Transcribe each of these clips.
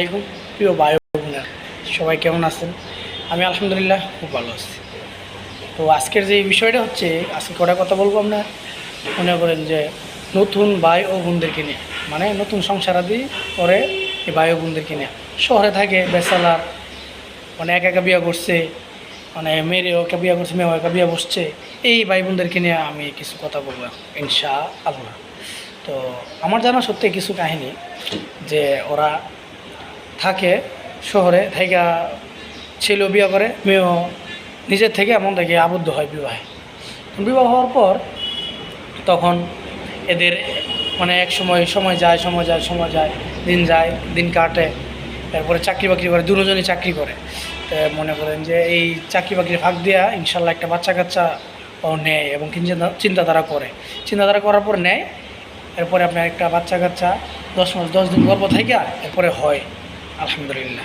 আলাইকুম প্রিয় ও বোনেরা, সবাই কেমন আছেন? আমি আলহামদুলিল্লাহ খুব ভালো আছি। তো আজকের যে বিষয়টা হচ্ছে, আজকে কটা কথা বলব আপনার মনে করেন যে নতুন ভাই ও বোনদেরকে নিয়ে মানে নতুন সংসারাদি করে এই ভাই ও বোনদেরকে নিয়ে। শহরে থাকে বেসালার মানে একা একা বিয়া করছে মানে মেয়ের একা বিয়া করছে মেয়ে একা বিয়া বসছে। এই ভাই বোনদেরকে নিয়ে আমি কিছু কথা বলব ইনশা আল্লাহ তো আমার জানা সত্যি কিছু কাহিনী যে ওরা থাকে, শহরে থেকে ছেলেও বিয়ে করে, মেয়েও নিজের থেকে এমন থেকে আবদ্ধ হয় বিবাহে। বিবাহ হওয়ার পর তখন এদের মানে এক সময় সময় যায় সময় যায় সময় যায়, দিন যায়, দিন কাটে, তারপরে চাকরি বাকরি করে, দুজনই চাকরি করে। তো মনে করেন যে এই চাকরি বাকরি ফাঁক দেওয়া ইনশাল্লাহ একটা বাচ্চা কাচ্চা ও নেয় এবং চিন্তা, চিন্তাধারা করে। চিন্তাধারা করার পর নেয়, এরপরে আপনার একটা বাচ্চা কাচ্চা দশ মাস, দশ দিন গল্প থেকে এরপরে হয়। আলহামদুলিল্লাহ।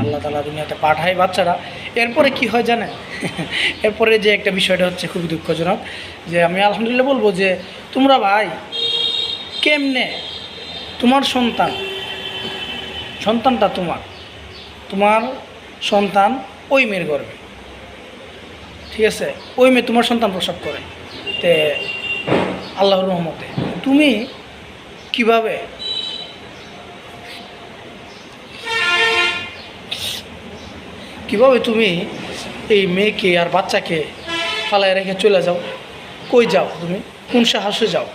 আল্লাহ তালা দুনিয়াতে পাঠায় বাচ্চারা। এরপরে কি হয় জানেন? এরপরে যে একটা বিষয়টা হচ্ছে খুবই দুঃখজনক, যে আমি আলহামদুলিল্লাহ বলব যে, তোমরা ভাই, কেমনে তোমার সন্তান, সন্তানটা তোমার তোমার সন্তান ওই মেয়ের গর্বে ঠিক আছে? ওই মেয়ে তোমার সন্তান প্রসব করে। তে, আল্লাহর রহমতে। তুমি কীভাবে কীভাবে তুমি এই মেয়েকে আর বাচ্চাকে ফালায় রেখে চলে যাও? কই যাও তুমি? কোন সাহসে যাও?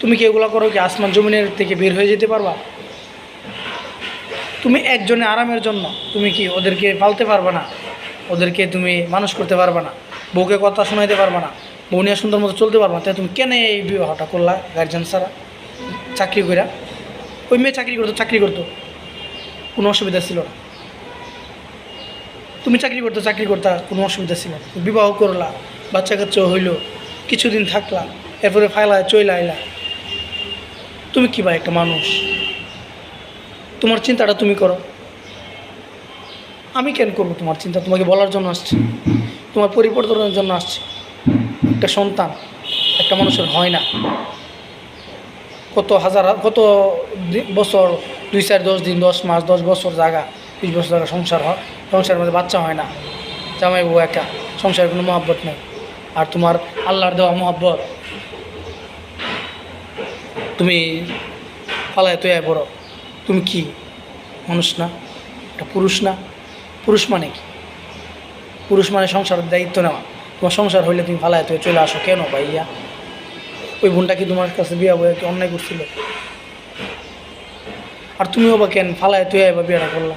তুমি কি এগুলো করো কি আসমান জমিনের থেকে বের হয়ে যেতে পারবা? তুমি একজনে আরামের জন্য তুমি কি ওদেরকে পালতে পারবে না? ওদেরকে তুমি মানুষ করতে পারবে না? বউকে কথা শোনাইতে পারবে না? বউ সুন্দর মতো চলতে পারবে না? তাই তুমি কেন এই বিবাহটা করলা গার্জেন ছাড়া? চাকরি কইরা? ওই মেয়ে চাকরি করতো চাকরি করতো। কোনো অসুবিধা ছিল না। তুমি চাকরি করতে চাকরি করতে কোনো অসুবিধা ছিল বিবাহ করলা বাচ্চা কাচ্চা হইল, কিছুদিন থাকলা, এরপরে ফাইলা চইলা আইলা। তুমি কি ভাই একটা মানুষ? তোমার চিন্তাটা তুমি করো। আমি কেন করব তোমার চিন্তা? তোমাকে বলার জন্য আসছে। তোমার পরিবর্তনের জন্য আসছে। একটা সন্তান, একটা মানুষের হয় না। কত হাজার, কত বছর, দুই চার দশ দিন, দশ মাস, দশ বছর জায়গা, বিশ বছর জায়গা সংসার হয়। সংসারের মধ্যে বাচ্চা হয় না। জামাই বউ একা সংসারের কোনো মহব্বত নেই। আর তোমার আল্লাহর দেওয়া মহব্বত, তুমি ফালায় তৈরি বড় তুমি কি? মানুষ না, একটা পুরুষ না। পুরুষ মানে কি? পুরুষ মানে সংসারের দায়িত্ব নেওয়া। তোমার সংসার হইলে তুমি ফালায় তুই চলে আসো কেন ভাইয়া? ওই বোনটা কি তোমার কাছে বিয়া বয়ে কি অন্যায় করছিল? আর তুমিও বা কেন ফালায় তুই বা বিয়েটা করলা?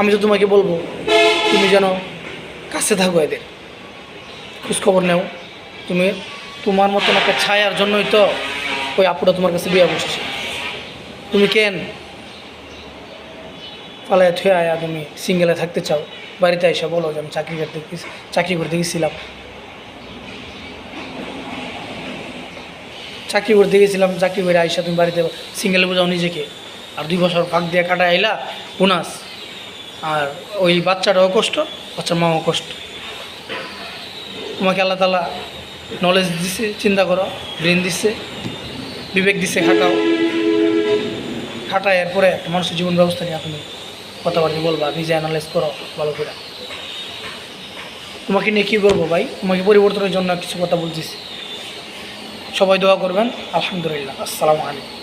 আমি তো তোমাকে বলব, তুমি যেন কাছে থাকো এদের। খোঁজখবর নেও। তুমি তোমার মতন একটা ছায়ার জন্যই তো ওই আপুটা তোমার কাছে বিয়ে বসেছে। তুমি কেন পালায় থুয়ে আয়া তুমি সিঙ্গেলে থাকতে চাও? বাড়িতে এসে বলো যে আমি চাকরি করতে চাকরি করতে গেছিলাম চাকরি করতে গেছিলাম চাকরি করে আইসা তুমি বাড়িতে সিঙ্গেলে বোঝাও নিজেকে। আর দুই বছর ফাঁক দিয়ে কাটা আইলা, বোনাস। আর ওই বাচ্চাটাও কষ্ট, বাচ্চার মাও কষ্ট। তোমাকে আল্লাহ তালা নলেজ দিছে, চিন্তা করো ব্রেন দিচ্ছে বিবেক দিচ্ছে খাটাও। খাটায় এরপরে একটা মানুষের জীবন ব্যবস্থা নিয়ে তুমি কথাবার্তা বলবা, নিজে অ্যানালাইজ করো ভালো করে। তোমাকে নিয়ে কী বলব ভাই? তোমাকে পরিবর্তনের জন্য কিছু কথা বলতেছি। সবাই দোয়া করবেন। আলহামদুলিল্লাহ। আসসালামু আলাইকুম।